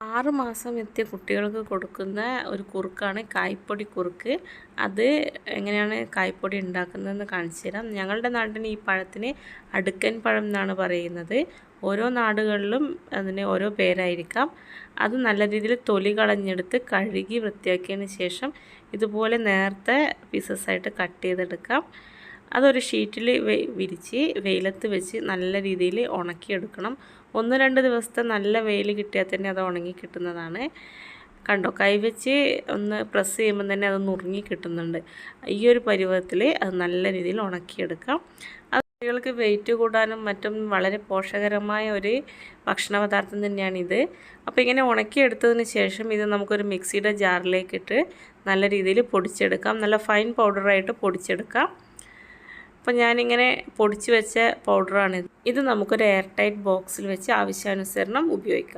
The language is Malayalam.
ആറ് മാസം എത്തിയ കുട്ടികൾക്ക് കൊടുക്കുന്ന ഒരു കുറുക്കാണ് കായ്പൊടി കുറുക്ക്. അത് എങ്ങനെയാണ് കായ്പൊടി ഉണ്ടാക്കുന്നതെന്ന് കാണിച്ചു തരാം. ഞങ്ങളുടെ നാട്ടിന് ഈ പഴത്തിന് അടുക്കൻ പഴം എന്നാണ് പറയുന്നത്. ഓരോ നാടുകളിലും അതിന് ഓരോ പേരായിരിക്കാം. അത് നല്ല രീതിയിൽ തൊലി കളഞ്ഞെടുത്ത് കഴുകി വൃത്തിയാക്കിയതിന് ശേഷം ഇതുപോലെ നേരത്തെ പീസസായിട്ട് കട്ട് ചെയ്തെടുക്കാം. അതൊരു ഷീറ്റിൽ വിരിച്ച് വെയിലത്ത് വെച്ച് നല്ല രീതിയിൽ ഉണക്കിയെടുക്കണം. ഒന്ന് രണ്ട് ദിവസത്തെ നല്ല വെയിൽ കിട്ടിയാൽ തന്നെ അത് ഉണങ്ങി കിട്ടുന്നതാണ്. കണ്ടോ കൈവച്ച് ഒന്ന് പ്രസ് ചെയ്യുമ്പോൾ തന്നെ അത് നുറുങ്ങി കിട്ടുന്നുണ്ട്. ഈ ഒരു പരുവത്തിൽ അത് നല്ല രീതിയിൽ ഉണക്കിയെടുക്കാം. അത് കുട്ടികൾക്ക് വെയിറ്റ് കൂടാനും മറ്റും വളരെ പോഷകരമായ ഒരു ഭക്ഷണ പദാർത്ഥം തന്നെയാണിത്. അപ്പോൾ ഇങ്ങനെ ഉണക്കിയെടുത്തതിന് ശേഷം ഇത് നമുക്കൊരു മിക്സിയുടെ ജാറിലേക്കിട്ട് നല്ല രീതിയിൽ പൊടിച്ചെടുക്കാം. നല്ല ഫൈൻ പൗഡറായിട്ട് പൊടിച്ചെടുക്കാം. അപ്പോൾ ഞാനിങ്ങനെ പൊടിച്ചു വെച്ച പൗഡറാണിത് ഇത് നമുക്കൊരു എയർ ടൈറ്റ് ബോക്സിൽ വെച്ച് ആവശ്യാനുസരണം ഉപയോഗിക്കാം.